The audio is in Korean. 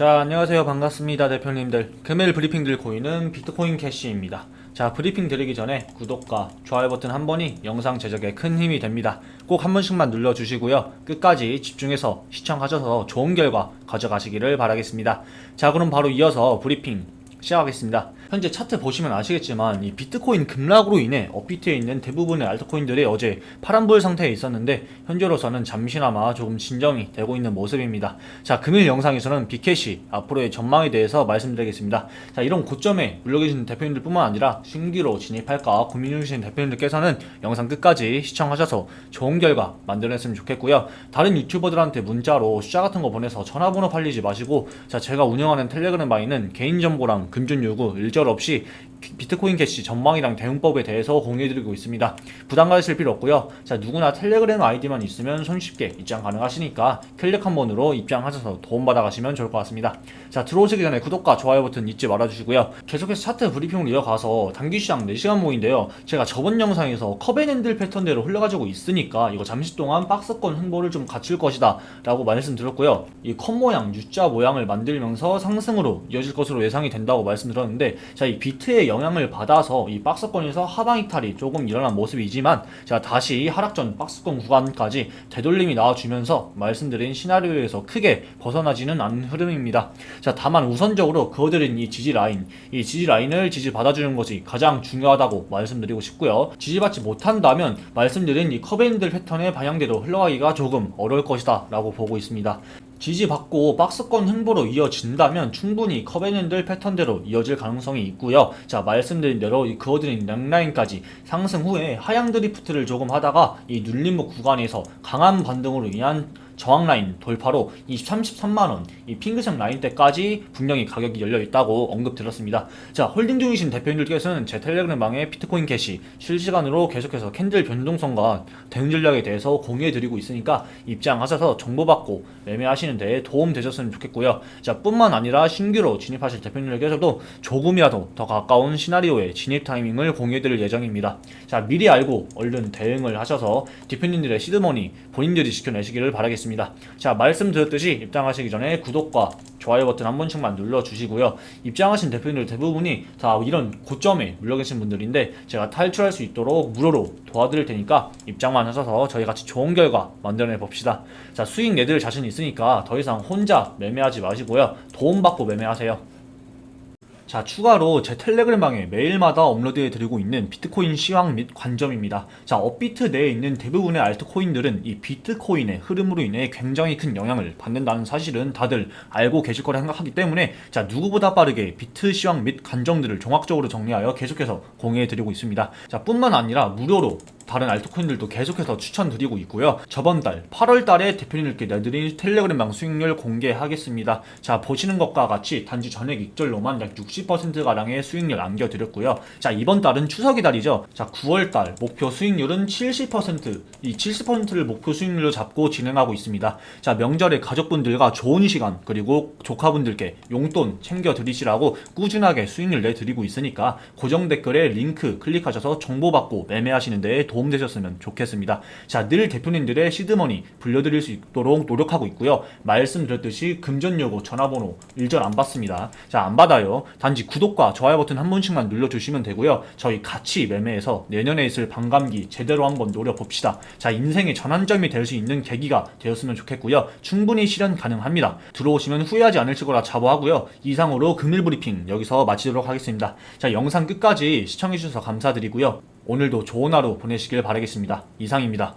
자, 안녕하세요. 반갑습니다. 대표님들. 금일 브리핑 들고 있는 비트코인 캐시입니다. 자, 브리핑 드리기 전에 구독과 좋아요 버튼 한 번이 영상 제작에 큰 힘이 됩니다. 꼭 한 번씩만 눌러주시고요. 끝까지 집중해서 시청하셔서 좋은 결과 가져가시기를 바라겠습니다. 자, 그럼 바로 이어서 브리핑 시작하겠습니다. 현재 차트 보시면 아시겠지만 이 비트코인 급락으로 인해 업비트에 있는 대부분의 알트코인들이 어제 파란불 상태에 있었는데 현재로서는 잠시나마 조금 진정이 되고 있는 모습입니다. 자 금일 영상에서는 비캐시 앞으로의 전망에 대해서 말씀드리겠습니다. 자 이런 고점에 물려 계신 대표님들뿐만 아니라 신규로 진입할까 고민 중이신 대표님들께서는 영상 끝까지 시청하셔서 좋은 결과 만들어냈으면 좋겠고요. 다른 유튜버들한테 문자로 숫자 같은 거 보내서 전화번호 팔리지 마시고 자 제가 운영하는 텔레그램 바이는 개인정보랑 금전 요구 일절 없이 비- 비트코인 캐시 전망이랑 대응법에 대해서 공유해드리고 있습니다. 부담 가지실 필요 없고요. 자 누구나 텔레그램 아이디만 있으면 손쉽게 입장 가능하시니까 클릭 한 번으로 입장하셔서 도움 받아 가시면 좋을 것 같습니다. 자 들어오시기 전에 구독과 좋아요 버튼 잊지 말아주시고요. 계속해서 차트 브리핑을 이어가서 단기 시장 4시간 모인데요. 제가 저번 영상에서 커벤핸들 패턴대로 흘러가지고 있으니까 이거 잠시 동안 박스권 행보를 좀 갖출 것이다 라고 말씀드렸고요. 이 컵 모양, U자 모양을 만들면서 상승으로 이어질 것으로 예상이 된다고 말씀드렸는데 자 이 비트의 영향을 받아서 이 박스권에서 하방 이탈이 조금 일어난 모습이지만 자 다시 하락전 박스권 구간까지 되돌림이 나와주면서 말씀드린 시나리오에서 크게 벗어나지는 않는 흐름입니다. 자 다만 우선적으로 그어드린 이 지지 라인, 이 지지 라인을 지지 받아주는 것이 가장 중요하다고 말씀드리고 싶고요. 지지받지 못한다면 말씀드린 이 커벤들 패턴의 방향대로 흘러가기가 조금 어려울 것이다 라고 보고 있습니다. 지지받고 박스권 행보로 이어진다면 충분히 커벤앤들 패턴대로 이어질 가능성이 있고요. 자 말씀드린 대로 이 그어드린 랭라인까지 상승 후에 하향 드리프트를 조금 하다가 이 눌림목 구간에서 강한 반등으로 인한 저항 라인 돌파로 이 33만 원 이 핑크색 라인 때까지 분명히 가격이 열려 있다고 언급드렸습니다. 자 홀딩 중이신 대표님들께서는 제 텔레그램 방에 비트코인 캐시 실시간으로 계속해서 캔들 변동성과 대응 전략에 대해서 공유해 드리고 있으니까 입장하셔서 정보 받고 매매하시는 데 도움 되셨으면 좋겠고요. 자 뿐만 아니라 신규로 진입하실 대표님들께서도 조금이라도 더 가까운 시나리오의 진입 타이밍을 공유해 드릴 예정입니다. 자 미리 알고 얼른 대응을 하셔서 대표님들의 시드머니 본인들이 지켜내시기를 바라겠습니다. 자 말씀드렸듯이 입장하시기 전에 구독과 좋아요 버튼 한 번씩만 눌러주시고요. 입장하신 대표님들 대부분이 다 이런 고점에 물려 계신 분들인데 제가 탈출할 수 있도록 무료로 도와드릴 테니까 입장만 하셔서 저희 같이 좋은 결과 만들어내 봅시다. 자 수익 내들 자신 있으니까 더 이상 혼자 매매하지 마시고요. 도움받고 매매하세요. 자, 추가로 제 텔레그램 방에 매일마다 업로드해 드리고 있는 비트코인 시황 및 관점입니다. 자, 업비트 내에 있는 대부분의 알트코인들은 이 비트코인의 흐름으로 인해 굉장히 큰 영향을 받는다는 사실은 다들 알고 계실 거라 생각하기 때문에 자, 누구보다 빠르게 비트 시황 및 관점들을 종합적으로 정리하여 계속해서 공유해 드리고 있습니다. 자, 뿐만 아니라 무료로 다른 알트코인들도 계속해서 추천드리고 있고요. 저번 달 8월 달에 대표님들께 내드린 텔레그램 방 수익률 공개하겠습니다. 자, 보시는 것과 같이 단지 전액 익절로만 약 60% 가량의 수익률 남겨드렸고요. 자, 이번 달은 추석이 달이죠. 자, 9월 달 목표 수익률은 70%, 이 70%를 목표 수익률로 잡고 진행하고 있습니다. 자, 명절에 가족분들과 좋은 시간 그리고 조카분들께 용돈 챙겨 드리시라고 꾸준하게 수익률 내드리고 있으니까 고정 댓글에 링크 클릭하셔서 정보 받고 매매하시는 데 도움되셨으면 좋겠습니다. 자, 늘 대표님들의 시드머니 불려드릴 수 있도록 노력하고 있고요. 말씀드렸듯이 금전 요구 전화번호 일절 안 받습니다. 자, 안 받아요. 단지 구독과 좋아요 버튼 한 번씩만 눌러주시면 되고요. 저희 같이 매매해서 내년에 있을 반감기 제대로 한번 노려봅시다. 자, 인생의 전환점이 될 수 있는 계기가 되었으면 좋겠고요. 충분히 실현 가능합니다. 들어오시면 후회하지 않으실 거라 자부하고요. 이상으로 금일 브리핑 여기서 마치도록 하겠습니다. 자, 영상 끝까지 시청해주셔서 감사드리고요. 오늘도 좋은 하루 보내시길 바라겠습니다. 이상입니다.